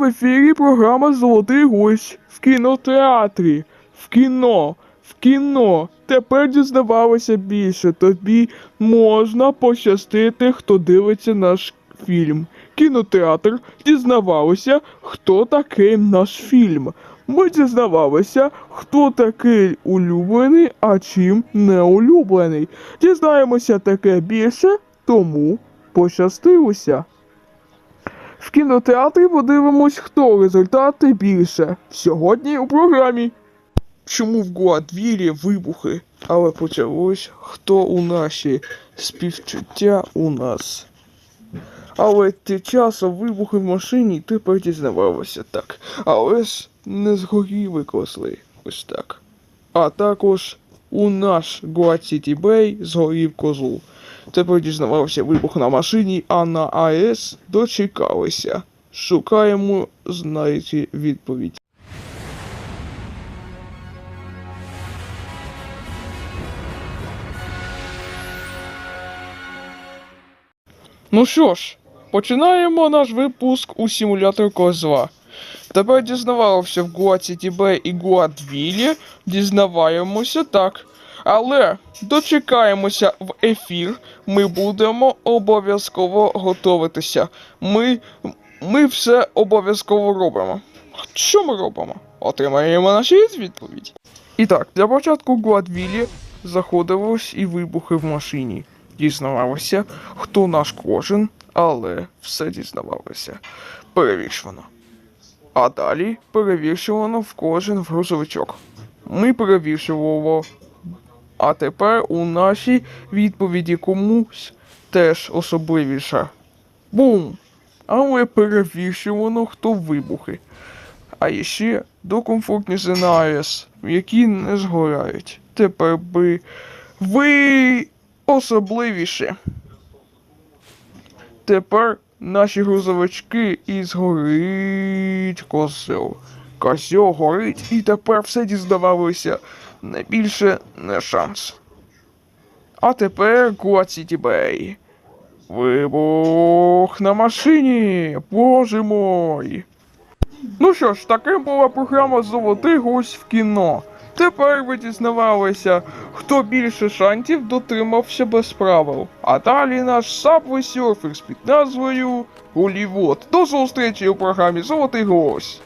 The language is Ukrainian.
в ефірі програма Золотий гость в кінотеатрі, в кіно, в кіно. Тепер дізнавалося більше. Тобі можна пощастити, хто дивиться наш фільм. Кінотеатр дізнавалося, хто такий наш фільм. Ми дізнавалися, хто такий улюблений, а чим не улюблений. Дізнаємося таке більше, тому пощастилося. В кінотеатрі подивимось, хто результати більше. Сьогодні у програмі. Чому в Гуадвілі вибухи? Але почалось хто у наші співчуття у нас. Але ті часом вибухи в машині тепер дізнавалося так. Але ж не згоріли козли. Ось так. А також у наш Гуад Сіті Бей згорів козул. Тепер дізнавався вибух на машині, а на АЕС дочекалися. Шукаємо, знаєте, відповідь. Ну що ж, починаємо наш випуск у симулятор козла. Тепер дізнавалося в Гуад Сіті Бей і Гуадвілі, дізнаваємося так. Але дочекаємося в ефір. Ми будемо обов'язково готуватися. Ми, ми все обов'язково робимо. Що ми робимо? Отримаємо наші відповідь. І так, для початку в Гуадвілі заходилось і вибухи в машині. Дізнавалося, хто наш кожен, але все дізнавалося. Перевішено. А далі перевішувано в кожен грузовичок. Ми перевішували а тепер у нашій відповіді комусь теж особливіше. Бум! Але перевішувано хто вибухи. А ще до комфортніше які не згорають. Тепер би ви особливіше. Тепер наші грузовички і згорить козел. Козел горить, і тепер все дізнавалося. Більше не шанс. А тепер Гуад Сіті Бей. Вибух на машині. Боже мой. Ну що ж, таким була програма Золотий гость в кіно. Тепер ви дізнавалися, хто більше шансів дотримався без правил. А далі наш Subway Surfers під назвою Голівуд. До зустрічі у програмі Золотий гость.